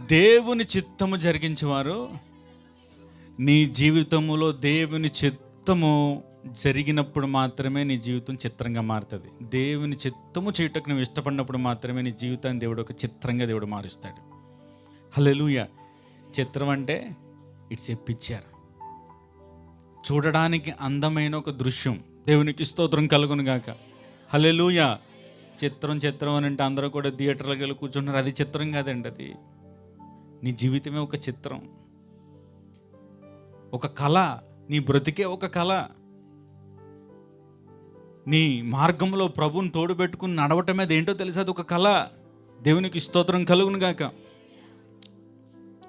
దేవుని చిత్తము జరిగించేవారు. నీ జీవితంలో దేవుని చిత్తము జరిగినప్పుడు మాత్రమే నీ జీవితం చిత్రంగా మారుతుంది. దేవుని చిత్తము చేయటకు నువ్వు ఇష్టపడినప్పుడు మాత్రమే నీ జీవితాన్ని దేవుడు ఒక చిత్రంగా దేవుడు మారుస్తాడు. హల్లెలూయ. చిత్రం అంటే ఇట్స్ ఏ పిక్చర్. చూడడానికి అందమైన ఒక దృశ్యం. దేవునికి స్తోత్రం కలుగును గాక. హల్లెలూయ. చిత్రం చిత్రం అని అంటే అందరూ కూడా థియేటర్లకు వెళ్ళి కూర్చున్నారు అది చిత్రం కాదండి అది. నీ జీవితమే ఒక చిత్రం. ఒక కళ నీ బ్రతికే ఒక కళ. నీ మార్గంలో ప్రభుని తోడుబెట్టుకుని నడవటం మీద ఏంటో తెలిసి అది ఒక కళ. దేవునికి స్తోత్రం కలుగును గాక.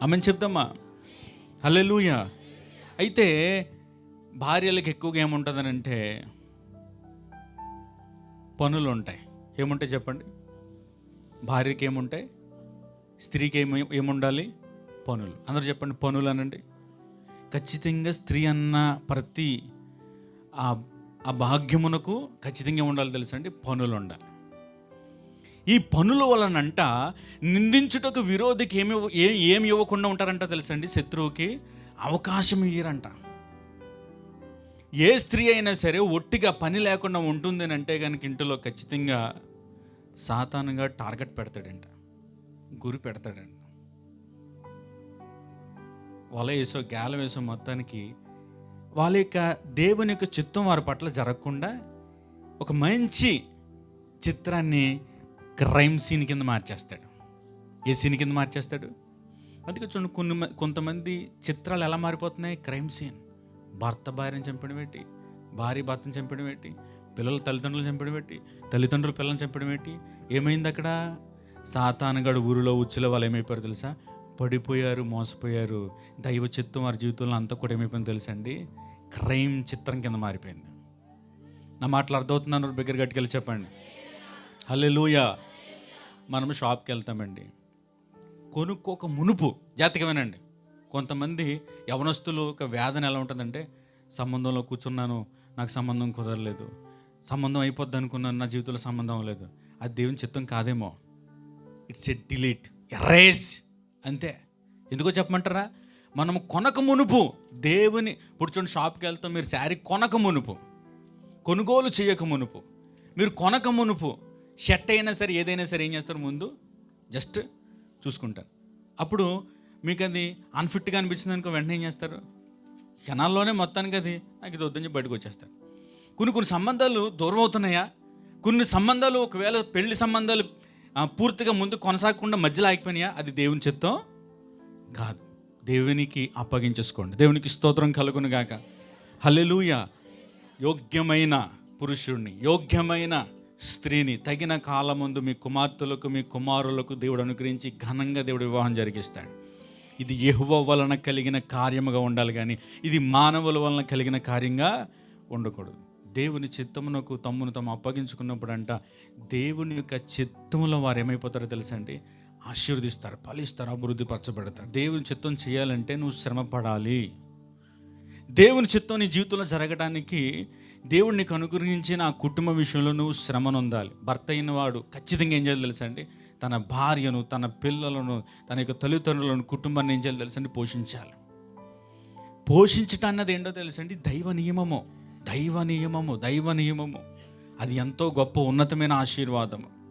ఆమెను చెప్దామా? హల్లెలూయ. అయితే భార్యలకు ఎక్కువగా ఏముంటుందనంటే పనులు ఉంటాయి ఏముంటాయి చెప్పండి? భార్యకి ఏముంటాయి స్త్రీకి ఏమి ఏముండాలి? పనులు. అందరూ చెప్పండి పనులు అనండి. ఖచ్చితంగా స్త్రీ అన్న ప్రతి ఆ ఆ భాగ్యమునకు ఖచ్చితంగా ఉండాలి తెలుసండి పనులు ఉండాలి ఈ పనుల వలనంట నిందించుటకు విరోధికి ఏమి ఏ ఏమి ఇవ్వకుండా ఉంటారంట తెలుసండి శత్రువుకి అవకాశం ఇయ్యరంట. ఏ స్త్రీ అయినా సరే ఒట్టిగా పని లేకుండా ఉంటుంది అని అంటే కనుక ఇంటిలో ఖచ్చితంగా సాతానుగా టార్గెట్ పెడతాడంట. గురి పెడతాడంట వల వేసో గేల వేసో మొత్తానికి వాళ్ళ యొక్క దేవుని యొక్క చిత్తం వారి పట్ల జరగకుండా ఒక మంచి చిత్రాన్ని క్రైమ్ సీన్ కింద మార్చేస్తాడు. ఏ సీన్ కింద మార్చేస్తాడు? అందుకే చూడండి కొన్ని మ- కొంతమంది చిత్రాలు ఎలా మారిపోతున్నాయి? Crime scene. భర్త భార్యను చంపడం పెట్టి భార్య భర్తను చంపడం పెట్టి పిల్లల తల్లిదండ్రులు చంపడం పెట్టి తల్లిదండ్రులు పిల్లల్ని చంపడం పెట్టి ఏమైంది అక్కడ? సాతానగాడు ఊరిలో ఉచ్చులో వాళ్ళు ఏమైపోయారు తెలుసా? పడిపోయారు మోసపోయారు. దైవ చిత్తం వారి జీవితంలో అంతా కూడా ఏమైపోయింది తెలుసా అండి? క్రైమ్ చిత్రం కింద మారిపోయింది. నా మాటలు అర్థమవుతున్నాను దగ్గర గట్టుకెళ్ళి చెప్పండి. హల్లెలూయా. మనం షాప్కి వెళ్తామండి. కొనుక్కోక మునుపు జాతకమేనండి కొంతమంది యవనస్తులు ఒక వేదన ఎలా ఉంటుందంటే సంబంధంలో కూర్చున్నాను నాకు సంబంధం కుదరలేదు. సంబంధం అయిపోద్ది అనుకున్నాను నా జీవితంలో సంబంధం లేదు అది దేవుని చిత్తం కాదేమో. It's a delete erase. అంతే. ఎందుకో చెప్పమంటారా? మనం కొనక మునుపు దేవుని ఇప్పుడు చూడండి షాప్కి వెళ్తాం మీరు శారీ కొనక మునుపు కొనుగోలు చేయక మునుపు. మీరు కొనక మునుపు షర్ట్ అయినా సరే ఏదైనా సరే ఏం చేస్తారు ముందు? జస్ట్ చూసుకుంటారు. అప్పుడు మీకు అది అన్ఫిట్గా అనిపించింది అనుకో వెంటనే ఏం చేస్తారు? క్షణాల్లోనే మొత్తానికి అది నాకు ఇది వద్దని బయటకు వచ్చేస్తారు. కొన్ని కొన్ని సంబంధాలు దూరం అవుతున్నాయా? కొన్ని సంబంధాలు ఒకవేళ పెళ్ళి సంబంధాలు పూర్తిగా ముందు కొనసాగకుండా మధ్యలో ఆగిపోయినాయా? అది దేవుని చిత్తం కాదు. దేవునికి అప్పగించేసుకోండి. దేవునికి స్తోత్రం కలుగును గాక. హల్లెలూయ. యోగ్యమైన పురుషుడిని యోగ్యమైన స్త్రీని తగిన కాలముందు మీ కుమార్తెలకు మీ కుమారులకు దేవుడు అనుగ్రహించి ఘనంగా దేవుడు వివాహం జరిగిస్తాడు. ఇది యెహోవ వలన కలిగిన కార్యముగా ఉండాలి కానీ ఇది మానవుల వలన కలిగిన కార్యంగా ఉండకూడదు. దేవుని చిత్తమునకు తమ్మును తాము అప్పగించుకున్నప్పుడు అంట దేవుని యొక్క చిత్తములో వారు ఏమైపోతారో తెలుసండి? ఆశీర్వదిస్తారు ఫలిస్తారు అభివృద్ధి పరచబడతారు దేవుని చిత్తం చేయాలంటే నువ్వు శ్రమ పడాలి దేవుని చిత్తం నీ జీవితంలో జరగడానికి దేవుడు నీకు అనుగ్రహించిన ఆ కుటుంబ విషయంలో నువ్వు శ్రమను ఉండాలి భర్త అయిన వాడు ఖచ్చితంగా ఏం చేయాలి తెలుసా అండి తన భార్యను తన పిల్లలను తన యొక్క తల్లిదండ్రులను కుటుంబాన్ని ఏం చేయాలి తెలుసండి? పోషించాలి. పోషించటం అన్నది ఏంటో తెలుసండి? దైవ నియమము. దైవ నియమము దైవ నియమము. అది ఎంతో గొప్ప ఉన్నతమైన ఆశీర్వాదము.